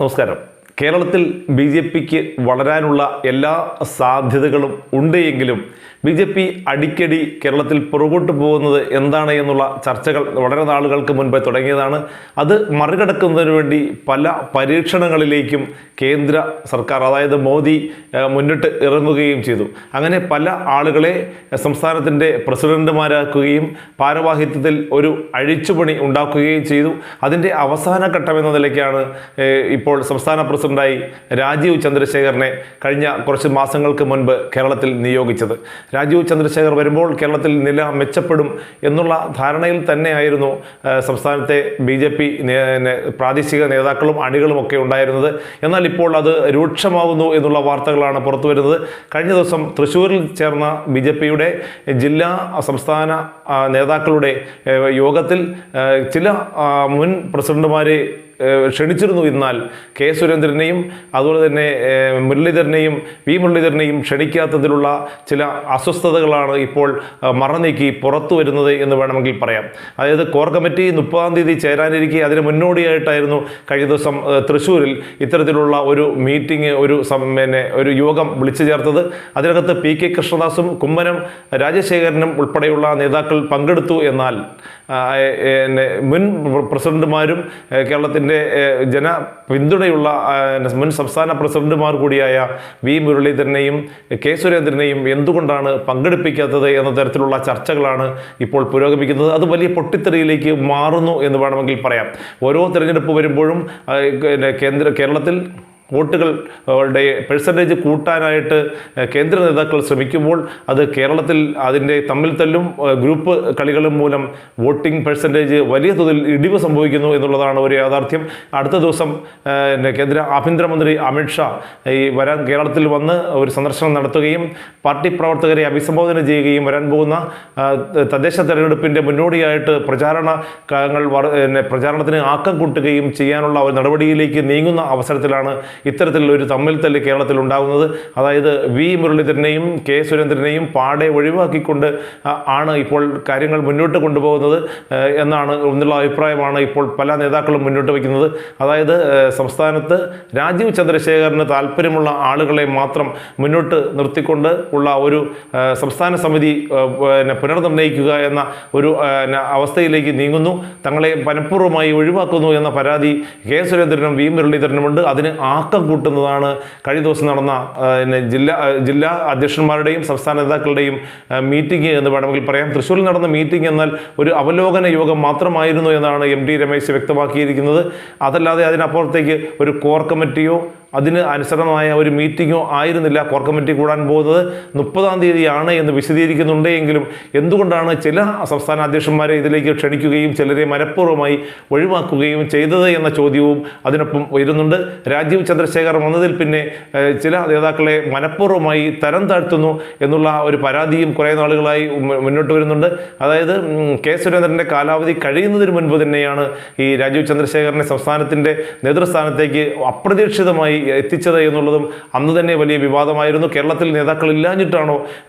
നമസ്കാരം. കേരളത്തിൽ B J പിക്ക് വളരാനുള്ള എല്ലാ സാധ്യതകളും ഉണ്ട് എങ്കിലും ബി ജെ പി അടിക്കടി കേരളത്തിൽ പുറകോട്ട് പോകുന്നത് എന്താണ് എന്നുള്ള ചർച്ചകൾ വളരെ നാളുകൾക്ക് മുൻപേ തുടങ്ങിയതാണ്. അത് മറികടക്കുന്നതിന് വേണ്ടി പല പരീക്ഷണങ്ങളിലേക്കും കേന്ദ്ര സർക്കാർ അതായത് മോദി മുന്നിട്ട് ഇറങ്ങുകയും ചെയ്തു. അങ്ങനെ പല ആളുകളെ സംസ്ഥാനത്തിന്റെ പ്രസിഡന്റുമാരാക്കുകയും ഭാരവാഹിത്വത്തിൽ ഒരു അഴിച്ചുപണി ഉണ്ടാക്കുകയും ചെയ്തു. അതിന്റെ അവസാന ഘട്ടം എന്ന നിലയ്ക്കാണ് ഇപ്പോൾ സംസ്ഥാന പ്രസിഡന്റായി രാജീവ് ചന്ദ്രശേഖരനെ കഴിഞ്ഞ കുറച്ച് മാസങ്ങൾക്ക് മുൻപ് കേരളത്തിൽ നിയോഗിച്ചത്. രാജീവ് ചന്ദ്രശേഖർ വരുമ്പോൾ കേരളത്തിൽ നില മെച്ചപ്പെടും എന്നുള്ള ധാരണയിൽ തന്നെയായിരുന്നു സംസ്ഥാനത്തെ ബി ജെ പി പ്രാദേശിക നേതാക്കളും അണികളും ഒക്കെ ഉണ്ടായിരുന്നത്. എന്നാൽ ഇപ്പോൾ അത് രൂക്ഷമാവുന്നു എന്നുള്ള വാർത്തകളാണ് പുറത്തു വരുന്നത്. കഴിഞ്ഞ ദിവസം തൃശ്ശൂരിൽ ചേർന്ന ബി ജെ പിയുടെ ജില്ലാ സംസ്ഥാന നേതാക്കളുടെ യോഗത്തിൽ ചില മുൻ പ്രസിഡന്റുമാരെ ക്ഷണിച്ചിരുന്നു എന്നാൽ കെ സുരേന്ദ്രനെയും അതുപോലെ തന്നെ മുരളീധരനെയും വി മുരളീധരനെയും ക്ഷണിക്കാത്തതിലുള്ള ചില അസ്വസ്ഥതകളാണ് ഇപ്പോൾ മറനീക്കി പുറത്തു വരുന്നത് എന്ന് വേണമെങ്കിൽ പറയാം. അതായത് കോർ കമ്മിറ്റി മുപ്പതാം തീയതി ചേരാനിരിക്കെ അതിന് മുന്നോടിയായിട്ടായിരുന്നു കഴിഞ്ഞ ദിവസം തൃശ്ശൂരിൽ ഇത്തരത്തിലുള്ള ഒരു മീറ്റിംഗ് ഒരു പിന്നെ ഒരു യോഗം വിളിച്ചു ചേർത്തത്. അതിനകത്ത് പി കെ കൃഷ്ണദാസും കുമ്മനം രാജശേഖരനും ഉൾപ്പെടെയുള്ള നേതാക്കൾ പങ്കെടുത്തു എന്നാൽ മുൻ പ്രസിഡന്റുമാരും കേരളത്തിന്റെ ഏ, ജന പിന്തുണയുള്ള മുൻ സംസ്ഥാന പ്രസിഡന്റുമാർ കൂടിയായ വി. മുരളീധരനെയും കെ. സുരേന്ദ്രനെയും എന്തുകൊണ്ടാണ് പങ്കെടുപ്പിക്കാത്തത് എന്ന തരത്തിലുള്ള ചർച്ചകളാണ് ഇപ്പോൾ പുരോഗമിക്കുന്നത്. അത് വലിയ പൊട്ടിത്തെറിയിലേക്ക് മാറുന്നു എന്ന് വേണമെങ്കിൽ പറയാം. ഓരോ തിരഞ്ഞെടുപ്പ് വരുമ്പോഴും കേന്ദ്ര കേരളത്തിൽ വോട്ടുകളുടെ പെർസെന്റേജ് കൂട്ടാനായിട്ട് കേന്ദ്ര നേതാക്കൾ ശ്രമിക്കുമ്പോൾ അത് കേരളത്തിൽ അതിന്റെ തമ്മിൽ തല്ലും ഗ്രൂപ്പ് കളികളും മൂലം വോട്ടിംഗ് പെർസെന്റേജ് വലിയ തോതിൽ ഇടിവ് സംഭവിക്കുന്നു എന്നുള്ളതാണ് ഒരു യാഥാർത്ഥ്യം. അടുത്ത ദിവസം കേന്ദ്ര ആഭ്യന്തരമന്ത്രി അമിത്ഷാ ഈ വരാൻ കേരളത്തിൽ വന്ന് ഒരു സന്ദർശനം നടത്തുകയും പാർട്ടി പ്രവർത്തകരെ അഭിസംബോധന ചെയ്യുകയും വരാൻ പോകുന്ന തദ്ദേശ തെരഞ്ഞെടുപ്പിന്റെ മുന്നോടിയായിട്ട് പ്രചാരണ കാലങ്ങൾ വർ- പ്രചാരണത്തിന് ആക്കം കൂട്ടുകയും ചെയ്യാനുള്ള ഒരു നടപടിയിലേക്ക് നീങ്ങുന്ന അവസരത്തിലാണ് ഇത്തരത്തിലുള്ള ഒരു തമ്മിൽ തല്ല് കേരളത്തിൽ ഉണ്ടാകുന്നത് അതായത് വി. മുരളീധരനെയും കെ. സുരേന്ദ്രനെയും പാടെ ഒഴിവാക്കിക്കൊണ്ട് ആ, ആണ് ഇപ്പോൾ കാര്യങ്ങൾ മുന്നോട്ട് കൊണ്ടുപോകുന്നത് എന്നാണ് എന്നുള്ള അഭിപ്രായമാണ് ഇപ്പോൾ പല നേതാക്കളും മുന്നോട്ട് വയ്ക്കുന്നത്. അതായത് സംസ്ഥാനത്ത് രാജീവ് ചന്ദ്രശേഖരന് താല്പര്യമുള്ള ആളുകളെ മാത്രം മുന്നോട്ട് നിർത്തിക്കൊണ്ട് ഉള്ള ഒരു സംസ്ഥാന സമിതി പിന്നെ പുനർനിർണയിക്കുക എന്ന ഒരു അവസ്ഥയിലേക്ക് നീങ്ങുന്നു. തങ്ങളെ മനഃപൂർവമായി ഒഴിവാക്കുന്നു എന്ന പരാതി കെ. സുരേന്ദ്രനും വി. മുരളീധരനുമുണ്ട്. അതിന് ആക്കം കൂട്ടുന്നതാണ്. കഴിഞ്ഞ ദിവസം നടന്ന പിന്നെ ജില്ലാ ജില്ലാ അധ്യക്ഷന്മാരുടെയും സംസ്ഥാന നേതാക്കളുടെയും മീറ്റിംഗ് എന്ന് വേണമെങ്കിൽ പറയാം. തൃശ്ശൂരിൽ നടന്ന മീറ്റിംഗ് എന്നാൽ ഒരു അവലോകന യോഗം മാത്രമായിരുന്നു എന്നാണ് എം ഡി രമേശ് വ്യക്തമാക്കിയിരിക്കുന്നത്. അതല്ലാതെ അതിനപ്പുറത്തേക്ക് ഒരു കോർ കമ്മിറ്റിയോ അതിന് അനുസരണമായ ഒരു മീറ്റിങ്ങോ ആയിരുന്നില്ല. കോർ കമ്മിറ്റി കൂടാൻ പോകുന്നത് മുപ്പതാം തീയതിയാണ് എന്ന് വിശദീകരിക്കുന്നുണ്ട് എങ്കിലും എന്തുകൊണ്ടാണ് ചില സംസ്ഥാന അധ്യക്ഷന്മാരെ ഇതിലേക്ക് ക്ഷണിക്കുകയും ചിലരെ മനഃപൂർവമായി ഒഴിവാക്കുകയും ചെയ്തത് എന്ന ചോദ്യവും അതിനൊപ്പം വരുന്നുണ്ട് രാജീവ് ചന്ദ്രശേഖർ വന്നതിൽ പിന്നെ ചില നേതാക്കളെ മനഃപൂർവമായി തരം താഴ്ത്തുന്നു എന്നുള്ള ഒരു പരാതിയും കുറേ നാളുകളായി മുന്നോട്ട് വരുന്നുണ്ട്. അതായത് കെ സുരേന്ദ്രന്റെ കാലാവധി കഴിയുന്നതിന് മുൻപ് തന്നെയാണ് ഈ രാജീവ് ചന്ദ്രശേഖരനെ സംസ്ഥാനത്തിന്റെ നേതൃസ്ഥാനത്തേക്ക് അപ്രതീക്ഷിതമായി എത്തിച്ചത് എന്നുള്ളതും അന്ന് തന്നെ വലിയ വിവാദമായിരുന്നു. കേരളത്തിൽ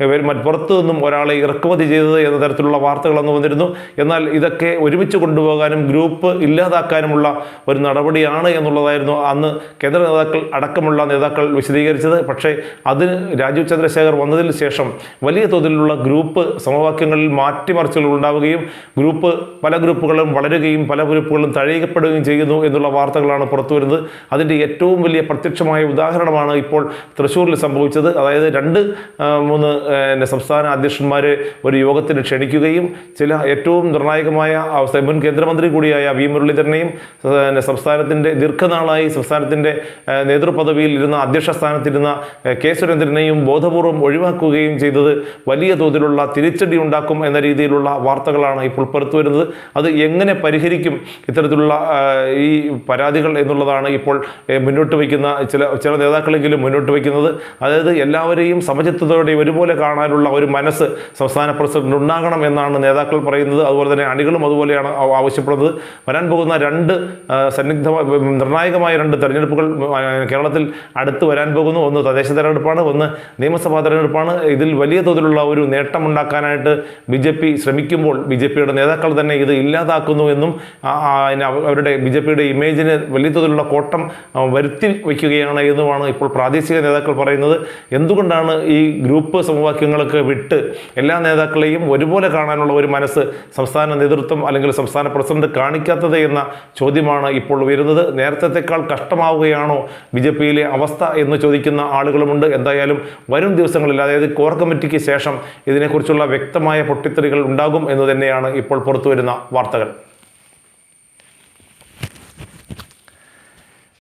ഇവർ പുറത്തു നിന്നും ഒരാളെ ഇറക്കുമതി ചെയ്തത് എന്ന തരത്തിലുള്ള വാർത്തകൾ അന്ന് വന്നിരുന്നു. എന്നാൽ ഇതൊക്കെ ഒരുമിച്ച് കൊണ്ടുപോകാനും ഗ്രൂപ്പ് ഇല്ലാതാക്കാനുമുള്ള ഒരു നടപടിയാണ് എന്നുള്ളതായിരുന്നു അന്ന് കേന്ദ്ര നേതാക്കൾ അടക്കമുള്ള നേതാക്കൾ വിശദീകരിച്ചത്. പക്ഷേ അതിന് രാജീവ് ചന്ദ്രശേഖർ വന്നതിന് ശേഷം വലിയ തോതിലുള്ള ഗ്രൂപ്പ് സമവാക്യങ്ങളിൽ മാറ്റിമറിച്ചുകൾ ഉണ്ടാവുകയും ഗ്രൂപ്പ് പല ഗ്രൂപ്പുകളും വളരുകയും പല ഗ്രൂപ്പുകളും തഴയപ്പെടുകയും ചെയ്യുന്നു എന്നുള്ള വാർത്തകളാണ് പുറത്തു വരുന്നത് അതിന്റെ ഏറ്റവും വലിയ പ്രത്യക്ഷമായ ഉദാഹരണമാണ് ഇപ്പോൾ തൃശ്ശൂരിൽ സംഭവിച്ചത്. അതായത് രണ്ട് മൂന്ന് സംസ്ഥാന അധ്യക്ഷന്മാരെ ഒരു യോഗത്തിന് ക്ഷണിക്കുകയും ചില ഏറ്റവും നിർണായകമായ മുൻ കേന്ദ്രമന്ത്രി കൂടിയായ വി. മുരളീധരനെയും സംസ്ഥാനത്തിന്റെ ദീർഘനാളായി സംസ്ഥാനത്തിന്റെ നേതൃപദവിയിൽ ഇരുന്ന അധ്യക്ഷ സ്ഥാനത്തിരുന്ന കെ. സുരേന്ദ്രനെയും ബോധപൂർവം ഒഴിവാക്കുകയും ചെയ്തത് വലിയ തോതിലുള്ള തിരിച്ചടി ഉണ്ടാക്കും എന്ന രീതിയിലുള്ള വാർത്തകളാണ് ഇപ്പോൾ പുറത്തു വരുന്നത്. അത് എങ്ങനെ പരിഹരിക്കും ഇത്തരത്തിലുള്ള ഈ പരാതികൾ എന്നുള്ളതാണ് ഇപ്പോൾ മുന്നോട്ട് വയ്ക്കുന്ന ചില ചില നേതാക്കളെങ്കിലും മുന്നോട്ട് വയ്ക്കുന്നത്. അതായത് എല്ലാവരെയും സമചിത്തതയോടെ ഒരുപോലെ കാണാനുള്ള ഒരു മനസ്സ് സംസ്ഥാന പ്രസിഡന്റ് ഉണ്ടാകണം എന്നാണ് നേതാക്കൾ പറയുന്നത്. അതുപോലെ തന്നെ അണികളും അതുപോലെയാണ് ആവശ്യപ്പെടുന്നത്. വരാൻ പോകുന്ന രണ്ട് സന്നിഗ്ധ നിർണായകമായ രണ്ട് തെരഞ്ഞെടുപ്പുകൾ കേരളത്തിൽ അടുത്ത് വരാൻ പോകുന്നു. ഒന്ന് തദ്ദേശ തെരഞ്ഞെടുപ്പാണ് ഒന്ന് നിയമസഭാ തെരഞ്ഞെടുപ്പാണ്. ഇതിൽ വലിയ തോതിലുള്ള ഒരു നേട്ടമുണ്ടാക്കാനായിട്ട് ബി ജെ പി ശ്രമിക്കുമ്പോൾ ബി ജെ പിയുടെ നേതാക്കൾ തന്നെ ഇത് ഇല്ലാതാക്കുന്നു എന്നും അവരുടെ ബി ജെ പിയുടെ ഇമേജിന് വലിയ തോതിലുള്ള കോട്ടം വരുത്തി വയ്ക്കുകയാണ് എന്നുമാണ് ഇപ്പോൾ പ്രാദേശിക നേതാക്കൾ പറയുന്നത്. എന്തുകൊണ്ടാണ് ഈ ഗ്രൂപ്പ് സമവാക്യങ്ങളൊക്കെ വിട്ട് എല്ലാ നേതാക്കളെയും ഒരുപോലെ കാണാനുള്ള ഒരു മനസ്സ് സംസ്ഥാന നേതൃത്വം അല്ലെങ്കിൽ സംസ്ഥാന പ്രസിഡന്റ് കാണിക്കാത്തത് എന്ന ചോദ്യമാണ് ഇപ്പോൾ ഉയരുന്നത്. നേരത്തെക്കാൾ കഷ്ടമാവുകയാണോ ബി ജെ പിയിലെ അവസ്ഥ എന്ന് ചോദിക്കുന്ന ആളുകളുമുണ്ട്. എന്തായാലും വരും ദിവസങ്ങളിൽ അതായത് കോർ കമ്മിറ്റിക്ക് ശേഷം ഇതിനെക്കുറിച്ചുള്ള വ്യക്തമായ പൊട്ടിത്തെറികൾ ഉണ്ടാകും എന്ന് തന്നെയാണ് ഇപ്പോൾ പുറത്തുവരുന്ന വാർത്തകൾ.